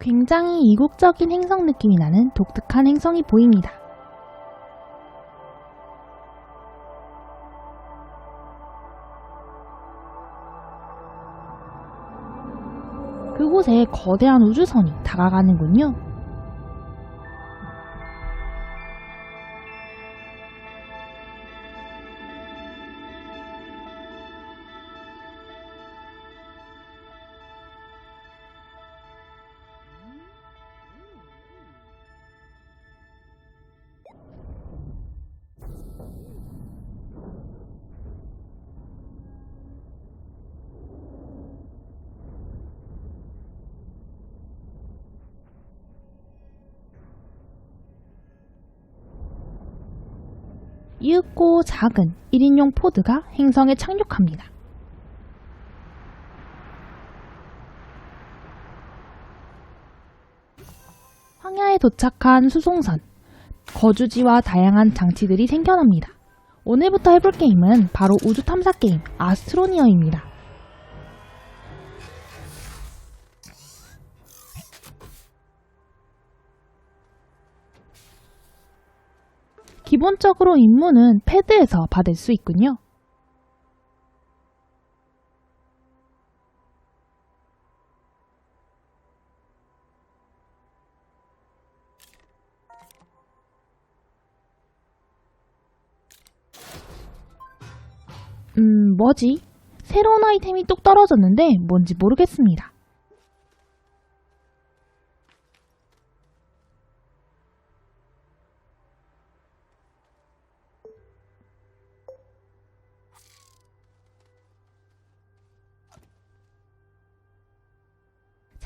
굉장히 이국적인 행성 느낌이 나는 독특한 행성이 보입니다. 그곳에 거대한 우주선이 다가가는군요. 이윽고 작은 1인용 포드가 행성에 착륙합니다. 황야에 도착한 수송선, 거주지와 다양한 장치들이 생겨납니다. 오늘부터 해볼 게임은 바로 우주 탐사 게임 아스트로니어입니다. 기본적으로 임무는 패드에서 받을 수 있군요. 음, 뭐지? 새로운 아이템이 뚝 떨어졌는데 뭔지 모르겠습니다.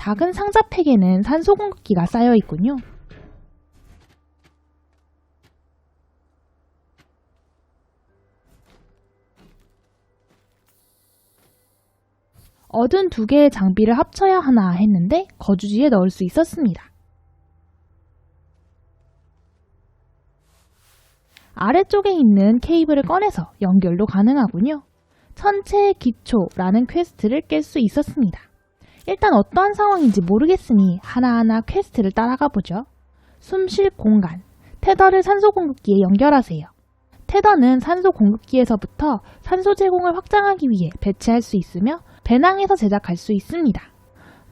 작은 상자팩에는 산소 공급기가 쌓여 있군요. 얻은 두 개의 장비를 합쳐야 하나 했는데 거주지에 넣을 수 있었습니다. 아래쪽에 있는 케이블을 꺼내서 연결도 가능하군요. 천체의 기초라는 퀘스트를 깰 수 있었습니다. 일단 어떠한 상황인지 모르겠으니 하나하나 퀘스트를 따라가 보죠. 숨 쉴 공간. 테더를 산소 공급기에 연결하세요. 테더는 산소 공급기에서부터 산소 제공을 확장하기 위해 배치할 수 있으며 배낭에서 제작할 수 있습니다.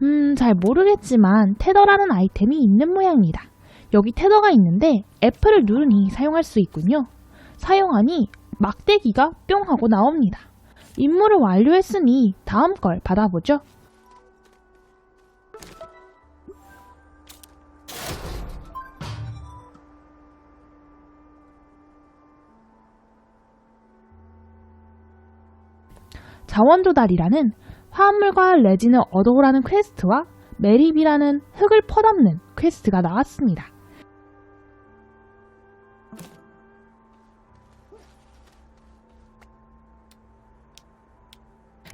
음, 잘 모르겠지만 테더라는 아이템이 있는 모양입니다. 여기 테더가 있는데 F를 누르니 사용할 수 있군요. 사용하니 막대기가 뿅 하고 나옵니다. 임무를 완료했으니 다음 걸 받아보죠. 자원 조달이라는 화합물과 레진을 얻어오라는 퀘스트와 매립이라는 흙을 퍼담는 퀘스트가 나왔습니다.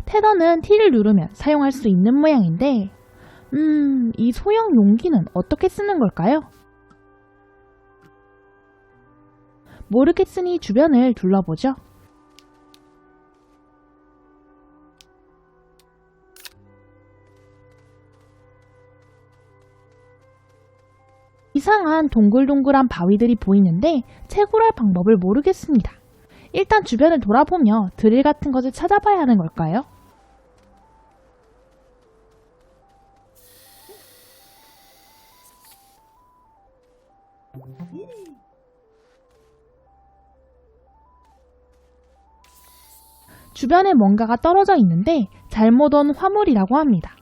테더는 T를 누르면 사용할 수 있는 모양인데, 음, 이 소형 용기는 어떻게 쓰는 걸까요? 모르겠으니 주변을 둘러보죠. 이상한 동글동글한 바위들이 보이는데 채굴할 방법을 모르겠습니다. 일단 주변을 돌아보며 드릴 같은 것을 찾아봐야 하는 걸까요? 주변에 뭔가가 떨어져 있는데 잘못 온 화물이라고 합니다.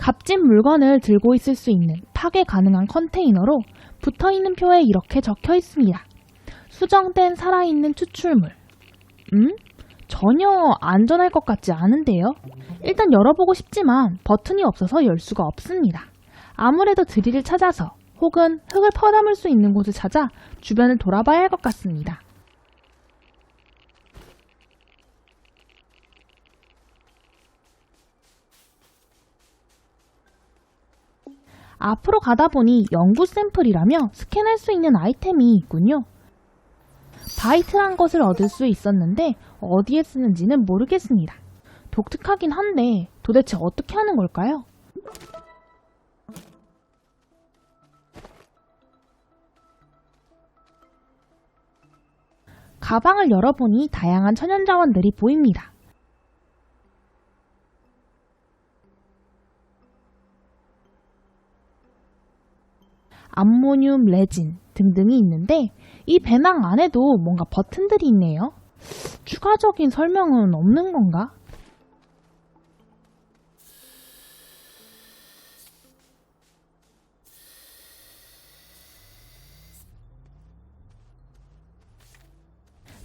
값진 물건을 들고 있을 수 있는 파괴 가능한 컨테이너로 붙어 있는 표에 이렇게 적혀 있습니다. 수정된 살아있는 추출물. 음? 전혀 안전할 것 같지 않은데요? 일단 열어보고 싶지만 버튼이 없어서 열 수가 없습니다. 아무래도 드릴을 찾아서 혹은 흙을 퍼담을 수 있는 곳을 찾아 주변을 돌아봐야 할 것 같습니다. 앞으로 가다 보니 연구 샘플이라며 스캔할 수 있는 아이템이 있군요. 바이트란 것을 얻을 수 있었는데 어디에 쓰는지는 모르겠습니다. 독특하긴 한데 도대체 어떻게 하는 걸까요? 가방을 열어보니 다양한 천연자원들이 보입니다. 암모늄, 레진 등등이 있는데 이 배낭 안에도 뭔가 버튼들이 있네요. 추가적인 설명은 없는 건가?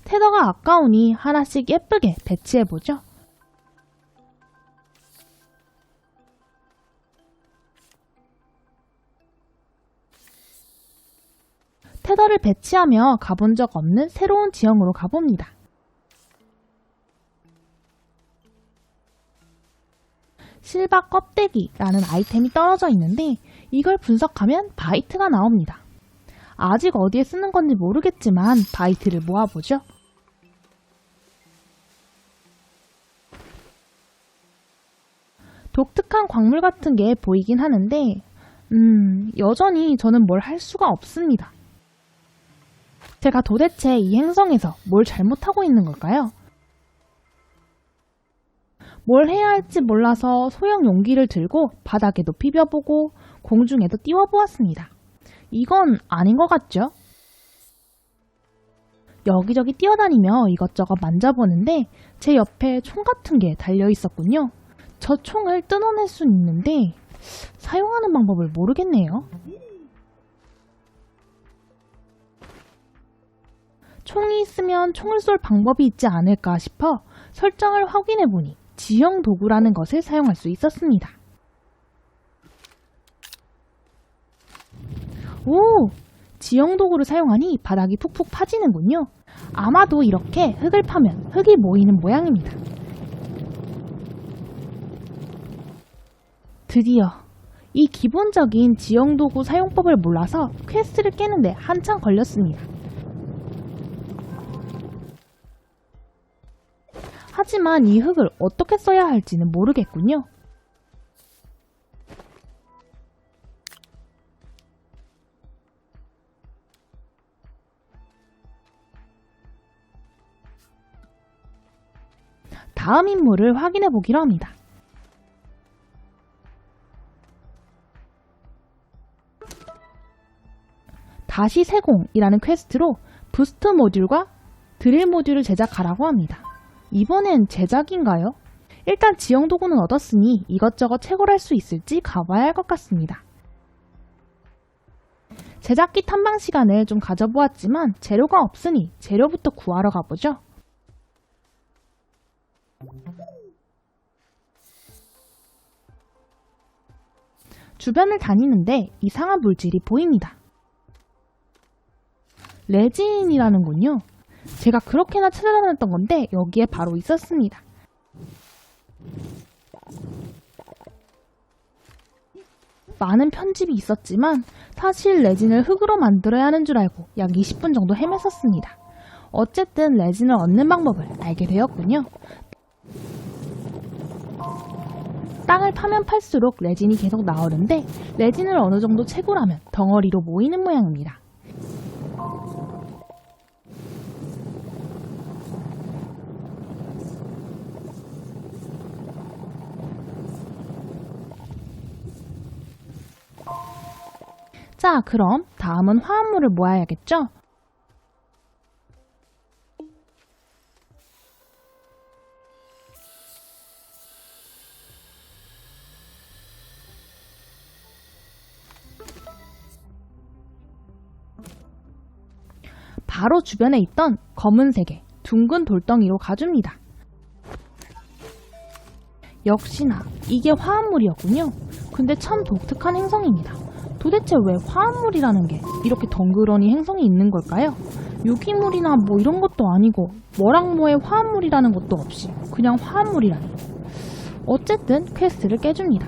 테더가 아까우니 하나씩 예쁘게 배치해보죠. 테더를 배치하며 가본 적 없는 새로운 지형으로 가봅니다. 실바 껍데기라는 아이템이 떨어져 있는데 이걸 분석하면 바이트가 나옵니다. 아직 어디에 쓰는 건지 모르겠지만 바이트를 모아보죠. 독특한 광물 같은 게 보이긴 하는데, 음, 여전히 저는 뭘 할 수가 없습니다. 제가 도대체 이 행성에서 뭘 잘못하고 있는 걸까요? 뭘 해야 할지 몰라서 소형 용기를 들고 바닥에도 비벼보고 공중에도 띄워보았습니다. 이건 아닌 것 같죠? 여기저기 뛰어다니며 이것저것 만져보는데 제 옆에 총 같은 게 달려 있었군요. 저 총을 뜯어낼 순 있는데 사용하는 방법을 모르겠네요. 총이 있으면 총을 쏠 방법이 있지 않을까 싶어 설정을 확인해 보니 지형 도구라는 것을 사용할 수 있었습니다. 오! 지형 도구를 사용하니 바닥이 푹푹 파지는군요. 아마도 이렇게 흙을 파면 흙이 모이는 모양입니다. 드디어 이 기본적인 지형 도구 사용법을 몰라서 퀘스트를 깨는데 한참 걸렸습니다. 하지만 이 흙을 어떻게 써야 할지는 모르겠군요. 다음 임무를 확인해 보기로 합니다. 다시 세공이라는 퀘스트로 부스트 모듈과 드릴 모듈을 제작하라고 합니다. 이번엔 제작인가요? 일단 지형 도구는 얻었으니 이것저것 채굴할 수 있을지 가봐야 할 것 같습니다. 제작기 탐방 시간을 좀 가져보았지만 재료가 없으니 재료부터 구하러 가보죠. 주변을 다니는데 이상한 물질이 보입니다. 레진이라는군요. 제가 그렇게나 찾아다녔던 건데 여기에 바로 있었습니다. 많은 편집이 있었지만 사실 레진을 흙으로 만들어야 하는 줄 알고 약 20분 정도 헤맸었습니다. 어쨌든 레진을 얻는 방법을 알게 되었군요. 땅을 파면 팔수록 레진이 계속 나오는데 레진을 어느 정도 채굴하면 덩어리로 모이는 모양입니다. 자, 그럼 다음은 화합물을 모아야겠죠? 바로 주변에 있던 검은색의 둥근 돌덩이로 가줍니다. 역시나 이게 화합물이었군요. 근데 참 독특한 행성입니다. 도대체 왜 화합물이라는 게 이렇게 덩그러니 행성이 있는 걸까요? 유기물이나 뭐 이런 것도 아니고 뭐랑 뭐의 화합물이라는 것도 없이 그냥 화합물이라니. 어쨌든 퀘스트를 깨줍니다.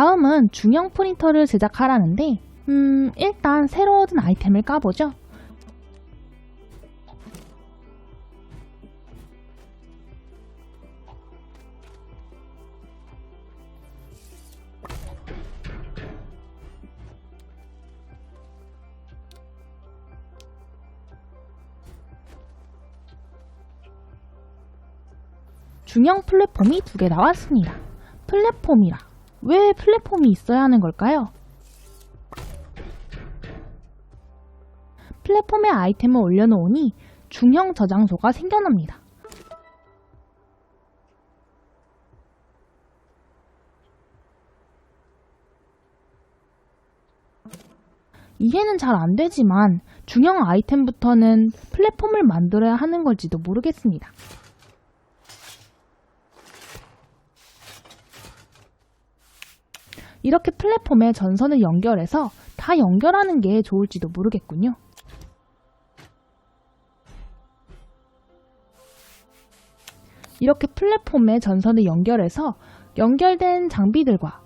다음은 중형 프린터를 제작하라는데, 음, 일단 새로 얻은 아이템을 까보죠. 중형 플랫폼이 두 개 나왔습니다. 플랫폼이라. 왜 플랫폼이 있어야 하는 걸까요? 플랫폼에 아이템을 올려놓으니 중형 저장소가 생겨납니다. 이해는 잘 안 되지만 중형 아이템부터는 플랫폼을 만들어야 하는 걸지도 모르겠습니다. 이렇게 플랫폼에 전선을 연결해서 다 연결하는 게 좋을지도 모르겠군요. 이렇게 플랫폼에 전선을 연결해서 연결된 장비들과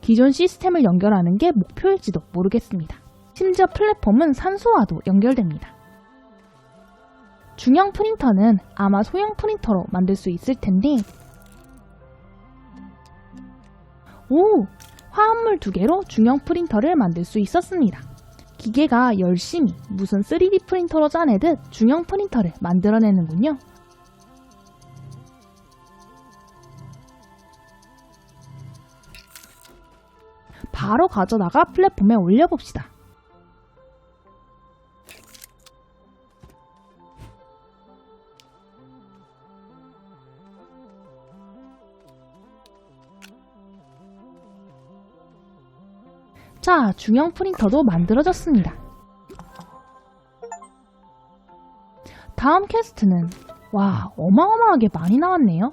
기존 시스템을 연결하는 게 목표일지도 모르겠습니다. 심지어 플랫폼은 산소와도 연결됩니다. 중형 프린터는 아마 소형 프린터로 만들 수 있을 텐데 오! 화합물 두 개로 중형 프린터를 만들 수 있었습니다. 기계가 열심히 무슨 3D 프린터로 짜내듯 중형 프린터를 만들어내는군요. 바로 가져다가 플랫폼에 올려봅시다. 자, 중형 프린터도 만들어졌습니다. 다음 퀘스트는 와, 어마어마하게 많이 나왔네요.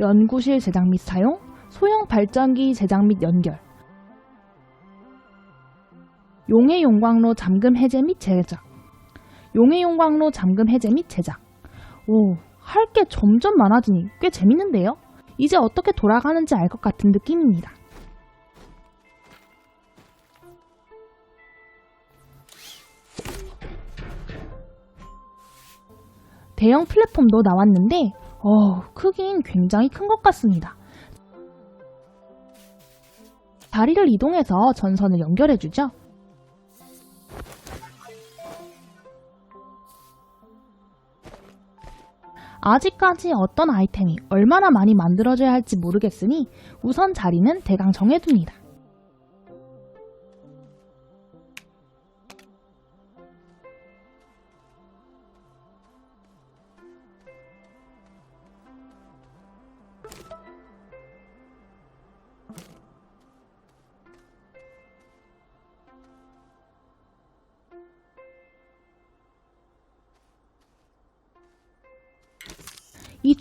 연구실 제작 및 사용, 소형 발전기 제작 및 연결, 용해 용광로 잠금 해제 및 제작, 용해 용광로 잠금 해제 및 제작. 오, 할 게 점점 많아지니 꽤 재밌는데요? 이제 어떻게 돌아가는지 알 것 같은 느낌입니다. 대형 플랫폼도 나왔는데, 어, 크긴 굉장히 큰 것 같습니다. 다리를 이동해서 전선을 연결해주죠. 아직까지 어떤 아이템이 얼마나 많이 만들어져야 할지 모르겠으니 우선 자리는 대강 정해둡니다.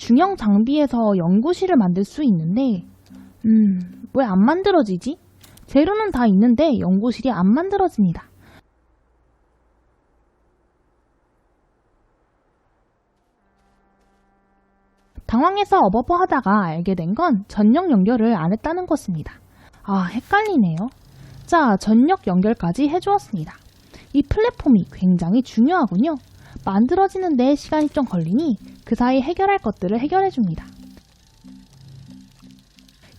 중형 장비에서 연구실을 만들 수 있는데, 음, 왜 안 만들어지지? 재료는 다 있는데 연구실이 안 만들어집니다. 당황해서 어버버 하다가 알게 된 건 전력 연결을 안 했다는 것입니다. 아, 헷갈리네요. 자, 전력 연결까지 해주었습니다. 이 플랫폼이 굉장히 중요하군요. 만들어지는 데 시간이 좀 걸리니 그 사이 해결할 것들을 해결해 줍니다.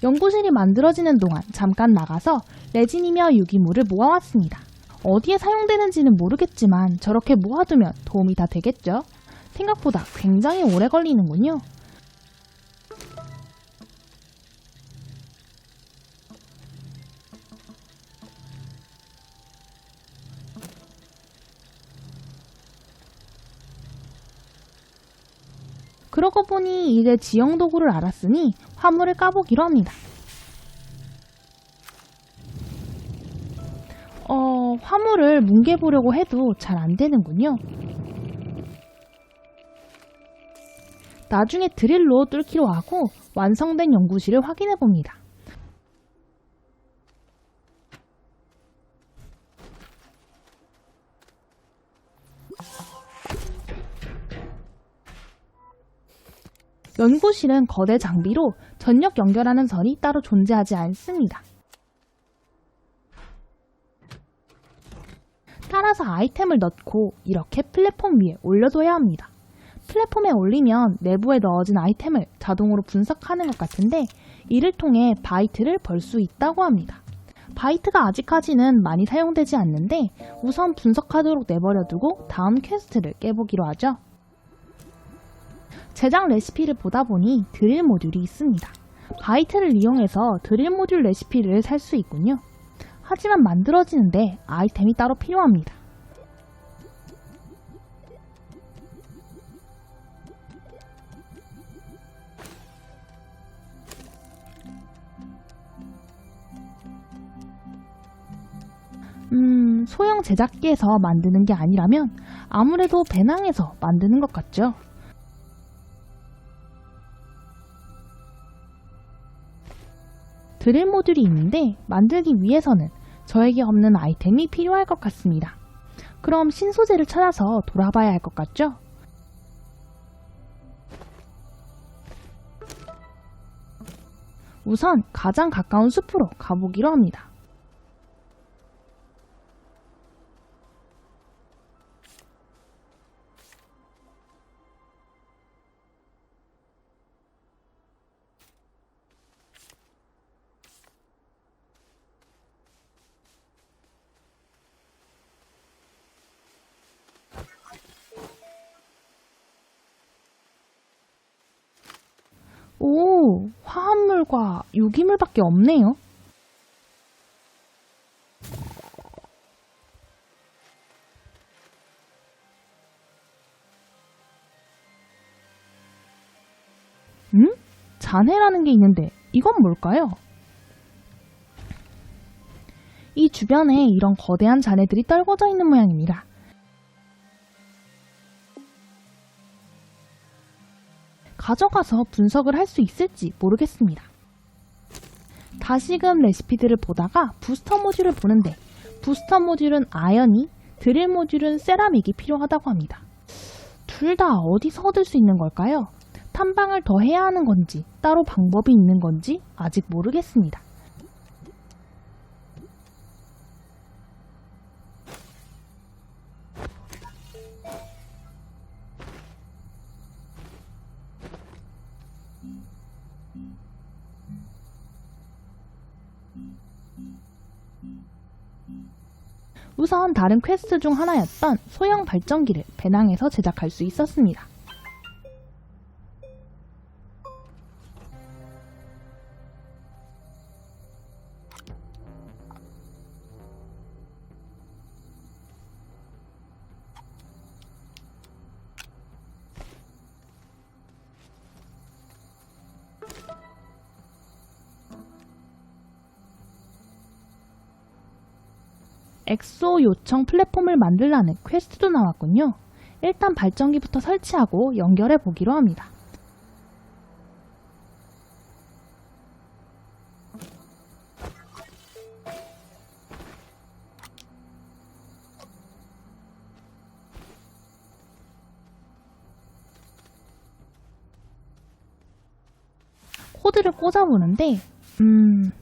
연구실이 만들어지는 동안 잠깐 나가서 레진이며 유기물을 모아왔습니다. 어디에 사용되는지는 모르겠지만 저렇게 모아두면 도움이 다 되겠죠? 생각보다 굉장히 오래 걸리는군요. 그러고 보니 이제 지형 도구를 알았으니 화물을 까보기로 합니다. 어, 화물을 뭉개보려고 해도 잘 안 되는군요. 나중에 드릴로 뚫기로 하고 완성된 연구실을 확인해 봅니다. 연구실은 거대 장비로 전력 연결하는 선이 따로 존재하지 않습니다. 따라서 아이템을 넣고 이렇게 플랫폼 위에 올려둬야 합니다. 플랫폼에 올리면 내부에 넣어진 아이템을 자동으로 분석하는 것 같은데 이를 통해 바이트를 벌 수 있다고 합니다. 바이트가 아직까지는 많이 사용되지 않는데 우선 분석하도록 내버려두고 다음 퀘스트를 깨보기로 하죠. 제작 레시피를 보다 보니 드릴 모듈이 있습니다. 바이트를 이용해서 드릴 모듈 레시피를 살 수 있군요. 하지만 만들어지는데 아이템이 따로 필요합니다. 음, 소형 제작기에서 만드는 게 아니라면 아무래도 배낭에서 만드는 것 같죠? 드릴 모듈이 있는데 만들기 위해서는 저에게 없는 아이템이 필요할 것 같습니다. 그럼 신소재를 찾아서 돌아봐야 할 것 같죠? 우선 가장 가까운 숲으로 가보기로 합니다. 화합물과 유기물밖에 없네요. 음? 잔해라는 게 있는데 이건 뭘까요? 이 주변에 이런 거대한 잔해들이 떨궈져 있는 모양입니다. 가져가서 분석을 할 수 있을지 모르겠습니다. 다시금 레시피들을 보다가 부스터 모듈을 보는데 부스터 모듈은 아연이, 드릴 모듈은 세라믹이 필요하다고 합니다. 둘 다 어디서 얻을 수 있는 걸까요? 탐방을 더 해야 하는 건지 따로 방법이 있는 건지 아직 모르겠습니다. 우선 다른 퀘스트 중 하나였던 소형 발전기를 배낭에서 제작할 수 있었습니다. 엑소 요청 플랫폼을 만들라는 퀘스트도 나왔군요. 일단 발전기부터 설치하고 연결해 보기로 합니다. 코드를 꽂아보는데, 음,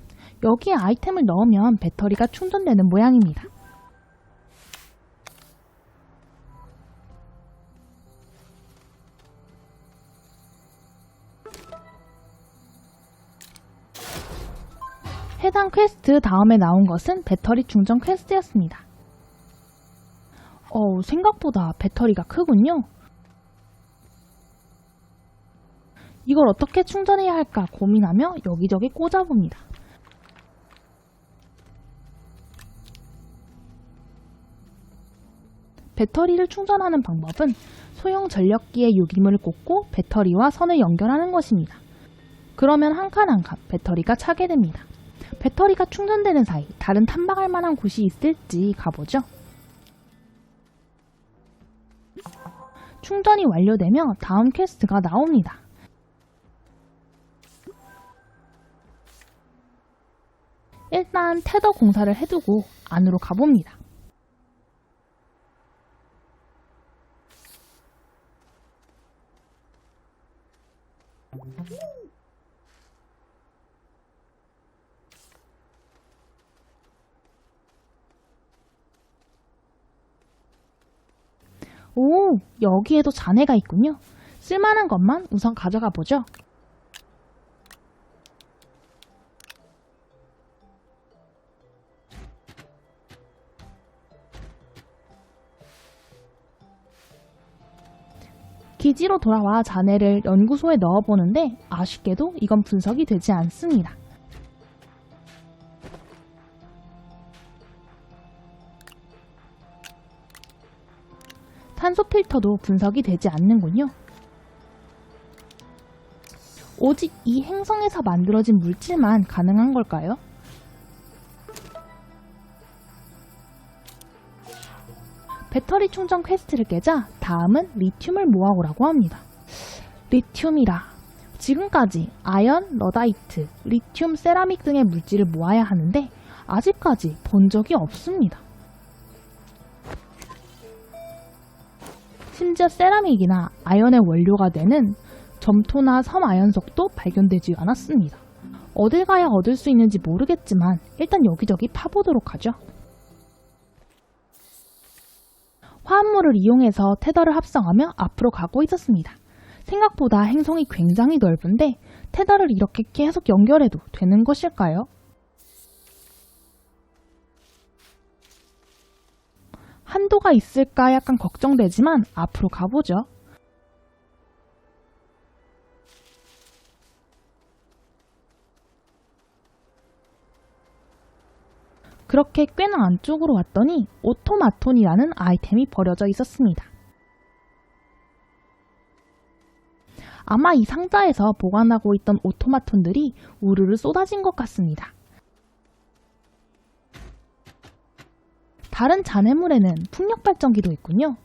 여기에 아이템을 넣으면 배터리가 충전되는 모양입니다. 퀘스트 다음에 나온 것은 배터리 충전 퀘스트였습니다. 어우, 생각보다 배터리가 크군요. 이걸 어떻게 충전해야 할까 고민하며 여기저기 꽂아봅니다. 배터리를 충전하는 방법은 소형 전력기에 유기물을 꽂고 배터리와 선을 연결하는 것입니다. 그러면 한 칸 한 칸 배터리가 차게 됩니다. 배터리가 충전되는 사이 다른 탐방할 만한 곳이 있을지 가보죠. 충전이 완료되며 다음 퀘스트가 나옵니다. 일단 테더 공사를 해두고 안으로 가봅니다. 오, 여기에도 잔해가 있군요. 쓸만한 것만 우선 가져가 보죠. 기지로 돌아와 잔해를 연구소에 넣어보는데 아쉽게도 이건 분석이 되지 않습니다. 필터도 분석이 되지 않는군요. 오직 이 행성에서 만들어진 물질만 가능한 걸까요? 배터리 충전 퀘스트를 깨자 다음은 리튬을 모아오라고 합니다. 리튬이라. 지금까지 아연, 러다이트, 리튬, 세라믹 등의 물질을 모아야 하는데 아직까지 본 적이 없습니다. 심지어 세라믹이나 아연의 원료가 되는 점토나 섬아연석도 발견되지 않았습니다. 어딜 가야 얻을 수 있는지 모르겠지만 일단 여기저기 파보도록 하죠. 화합물을 이용해서 테더를 합성하며 앞으로 가고 있었습니다. 생각보다 행성이 굉장히 넓은데 테더를 이렇게 계속 연결해도 되는 것일까요? 한도가 있을까 약간 걱정되지만 앞으로 가보죠. 그렇게 꽤나 안쪽으로 왔더니 오토마톤이라는 아이템이 버려져 있었습니다. 아마 이 상자에서 보관하고 있던 오토마톤들이 우르르 쏟아진 것 같습니다. 다른 잔해물에는 풍력 발전기도 있군요.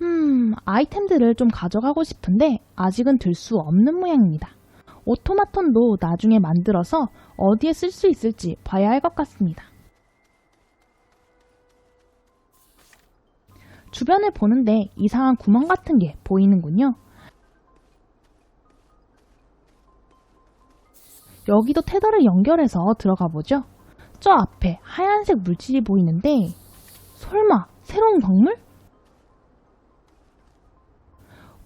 음, 아이템들을 좀 가져가고 싶은데 아직은 들 수 없는 모양입니다. 오토마톤도 나중에 만들어서 어디에 쓸 수 있을지 봐야 할 것 같습니다. 주변을 보는데 이상한 구멍 같은 게 보이는군요. 여기도 테더를 연결해서 들어가 보죠. 저 앞에 하얀색 물질이 보이는데 설마 새로운 광물?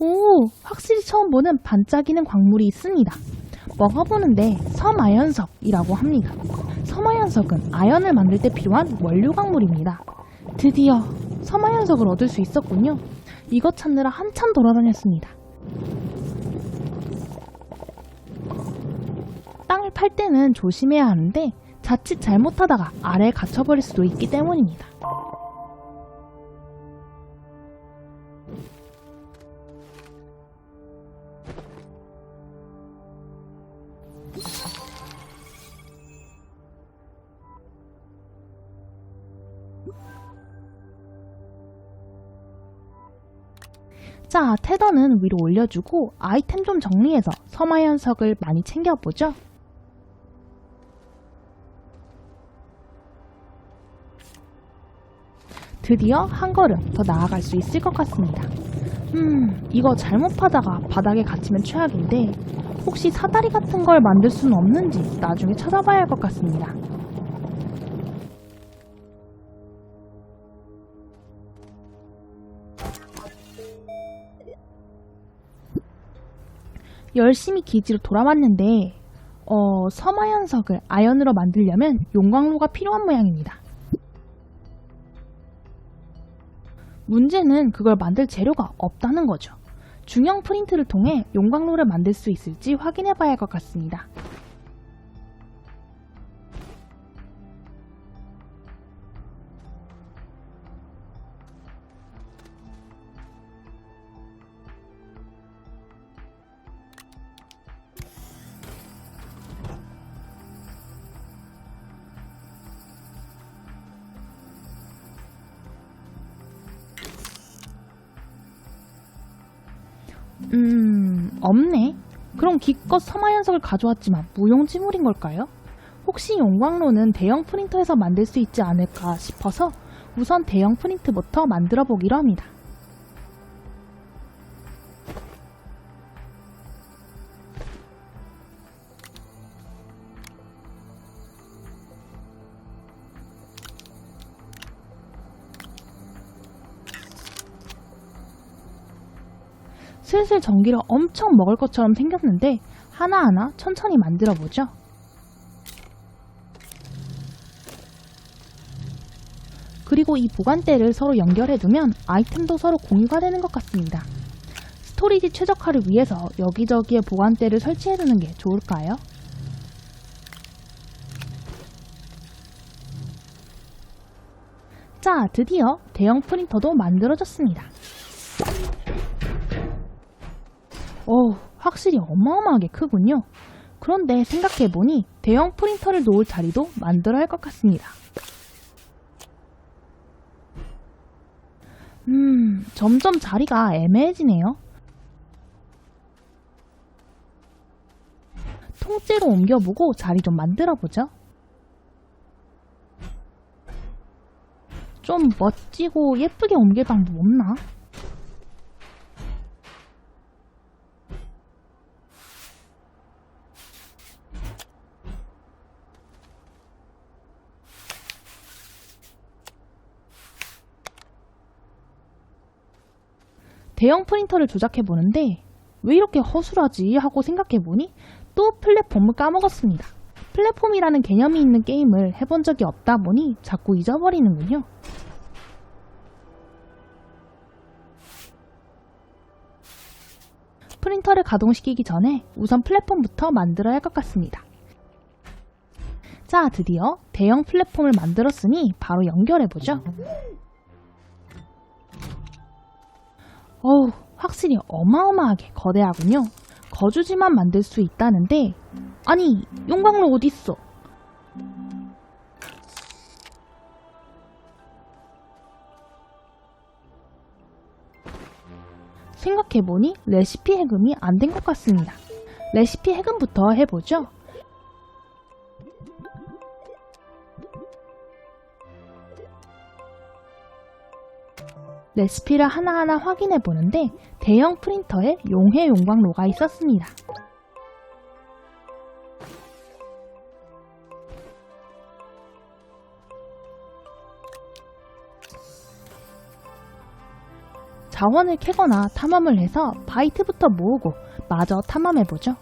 오, 확실히 처음 보는 반짝이는 광물이 있습니다. 먹어보는데 섬아연석이라고 합니다. 섬아연석은 아연을 만들 때 필요한 원료 광물입니다. 드디어 섬아연석을 얻을 수 있었군요. 이것 찾느라 한참 돌아다녔습니다. 팔 때는 조심해야 하는데 자칫 잘못하다가 아래에 갇혀버릴 수도 있기 때문입니다. 자, 테더는 위로 올려주고 아이템 좀 정리해서 섬화연석을 많이 챙겨보죠. 드디어 한 걸음 더 나아갈 수 있을 것 같습니다. 음, 이거 잘못 파다가 바닥에 갇히면 최악인데 혹시 사다리 같은 걸 만들 수는 없는지 나중에 찾아봐야 할 것 같습니다. 열심히 기지로 돌아왔는데 어, 섬화연석을 아연으로 만들려면 용광로가 필요한 모양입니다. 문제는 그걸 만들 재료가 없다는 거죠. 중형 프린트를 통해 용광로를 만들 수 있을지 확인해 봐야 할 것 같습니다. 음, 없네. 그럼 기껏 섬화연석을 가져왔지만 무용지물인 걸까요? 혹시 용광로는 대형 프린터에서 만들 수 있지 않을까 싶어서 우선 대형 프린트부터 만들어 보기로 합니다. 전기를 엄청 먹을 것처럼 생겼는데 하나하나 천천히 만들어 보죠. 그리고 이 보관대를 서로 연결해두면 아이템도 서로 공유가 되는 것 같습니다. 스토리지 최적화를 위해서 여기저기에 보관대를 설치해두는 게 좋을까요? 자, 드디어 대형 프린터도 만들어졌습니다. 오, 확실히 어마어마하게 크군요. 그런데 생각해보니 대형 프린터를 놓을 자리도 만들어야 할 것 같습니다. 음, 점점 자리가 애매해지네요. 통째로 옮겨보고 자리 좀 만들어보죠. 좀 멋지고 예쁘게 옮길 방법 없나? 대형 프린터를 조작해 보는데 왜 이렇게 허술하지 하고 생각해 보니 또 플랫폼을 까먹었습니다. 플랫폼이라는 개념이 있는 게임을 해본 적이 없다 보니 자꾸 잊어버리는군요. 프린터를 가동시키기 전에 우선 플랫폼부터 만들어야 할 것 같습니다. 자, 드디어 대형 플랫폼을 만들었으니 바로 연결해보죠. 어우, 확실히 어마어마하게 거대하군요. 거주지만 만들 수 있다는데, 아니, 용광로 어딨어? 생각해보니 레시피 해금이 안 된 것 같습니다. 레시피 해금부터 해보죠. 레시피를 하나하나 확인해 보는데 대형 프린터에 용해 용광로가 있었습니다. 자원을 캐거나 탐험을 해서 바이트부터 모으고 마저 탐험해보죠.